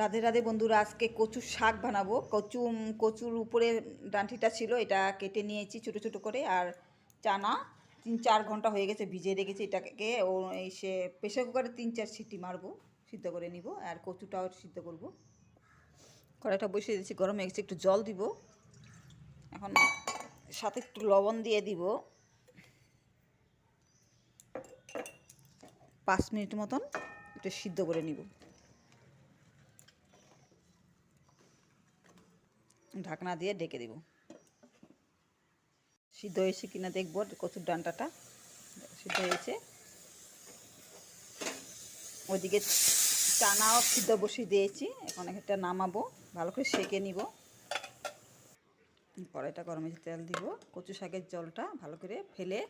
রাধে রাধে বন্ধুরা, আজকে কচুর শাক বানাবো। কচু কচুর উপরে ডাঁটিটা ছিল, এটা কেটে নিয়েছি ছোটো ছোটো করে, আর চানা, তিন চার ঘণ্টা হয়ে গেছে ভিজিয়ে রেখেছি এটাকে। ও সে প্রেশার কুকারে তিন চার সিটি মারবো, সিদ্ধ করে নিব, আর কচুটাও সিদ্ধ করব। কড়াইটা বসিয়ে দিয়েছি, গরম হয়ে গেছে একটু জল দিব। এখন সাথে একটু লবণ দিয়ে দিব। পাঁচ মিনিট মতন একটু সিদ্ধ করে নিব। ঢাকনা দিয়ে ঢেকে দেব। সিদ্ধ হয়েছে কিনা দেখব, কচুর ডান্টাটা সিদ্ধ হয়েছে। ওইদিকে চানাও সিদ্ধ বসিয়ে দিয়েছি, এখন একটা নামাবো, ভালো করে সেকে নিব। কড়াইটা গরমে তেল দিব, কচু শাকের জলটা ভালো করে ফেলে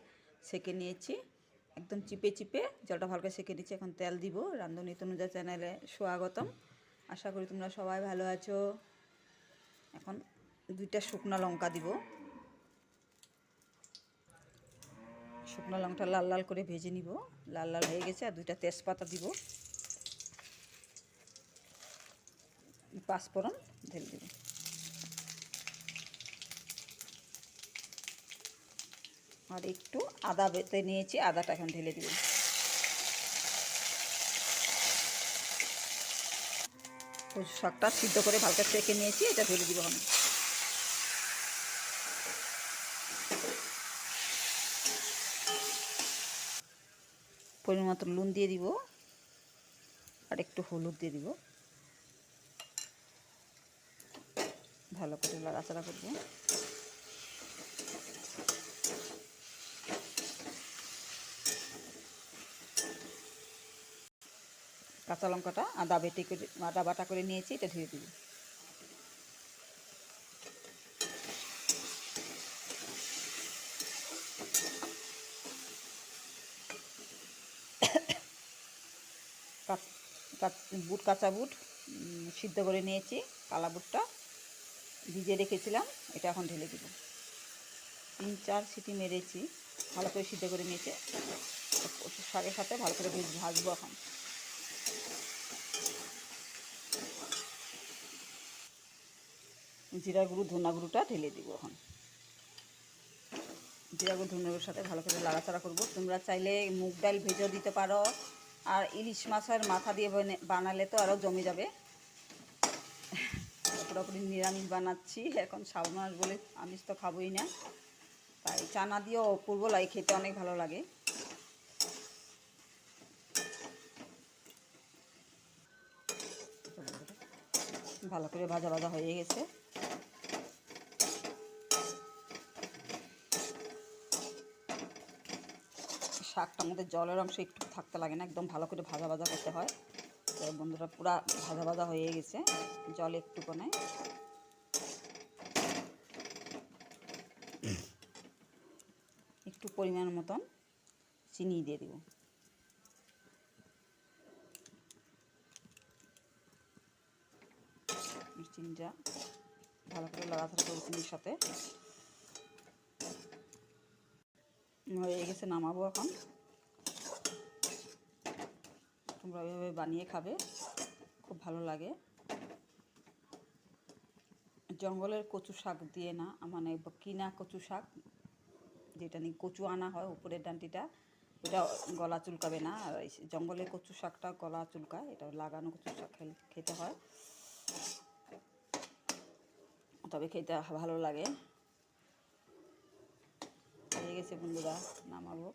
সেকে নিয়েছি। একদম চিপে চিপে জলটা ভালো করে সেকে নিচ্ছি এখন তেল দিব। রান্ধনী তনুজা চ্যানেলে স্বাগতম। আশা করি তোমরা সবাই ভালো আছো। এখন দুইটা শুকনো লঙ্কা দিব। শুকনো লঙ্কা লাল লাল করে ভেজে নিব। লাল লাল হয়ে গেছে আর দুইটা তেজপাতা দিব। পাঁচফোড়ন ঢেলে দিব। আর একটু আদা বেতে নিয়েছি, আদাটা এখন ঢেলে দিব। শাকটা সিদ্ধ করে ভালো করে সেঁকে নিয়েছি, এটা ঢেলে দিব আমি। পরিমাণ মতো নুন দিয়ে দিব, আর একটু হলুদ দিয়ে দিব। ভালো করে লাড়াচাড়া করব। কাঁচা লঙ্কাটা আদা বেটে করে, আদা বাটা করে নিয়েছি, এটা ধুয়ে কাচ- বুট, কাঁচা বুট সিদ্ধ করে নিয়েছি, কালা বুটটা। ভিজে রেখেছিলাম, এটা এখন ঢেলে দিব। তিন, চার সিটি মেরেছি, ভালো করে সিদ্ধ করে নিয়েছে, শাকের সাথে ভালো করে ভেজ, ভাজবো এখন। জিরা গুঁড়ো ধনা গুঁড়োটা ঢেলে দিব এখন। জিরা গুঁড়ো ধনা সাথে ভালো করে লাড়াচাড়া করব। তোমরা চাইলে মুগ ডাল ভেজেও দিতে পারো। আর ইলিশ মাছের মাথা দিয়ে বানালে তো আরও জমে যাবে। পুরোপুরি নিরামিষ বানাচ্ছি। এখন শ্রাবণ মাস বলে আমিষ তো খাবোই না। তাই চানা দিয়েও অপূর্ব লাগে খেতে অনেক ভালো লাগে। ভালো করে ভাজা ভাজা হয়ে গেছে। শাকটার মধ্যে জলের অংশ একটু থাকতে লাগে না, একদম ভালো করে ভাজা ভাজা করতে হয়। তো বন্ধুরা পুরা ভাজা ভাজা হয়ে গেছে, জল একটু কোনে। একটু পরিমাণ মতন চিনি দিয়ে দিব। চিনিটা ভালো করে লাড়াচাড়া করব চিনির সাথে। হয়ে গেছে নামাবো এখন। তোমরা ওইভাবে বানিয়ে খাবে, খুব ভালো লাগে। জঙ্গলের কচু শাক দিয়ে না মানে কিনা কচু শাক, যেটা নিয়ে কচু আনা হয় উপরের ডান্টিটা এটা গলা চুলকাবে না। আর জঙ্গলের কচু শাকটা গলা চুলকায়, এটা লাগানো কচু শাক খেতে হয়। তবে খেতে ভালো লাগে। হয়ে গেছে বন্ধুরা নামাবো।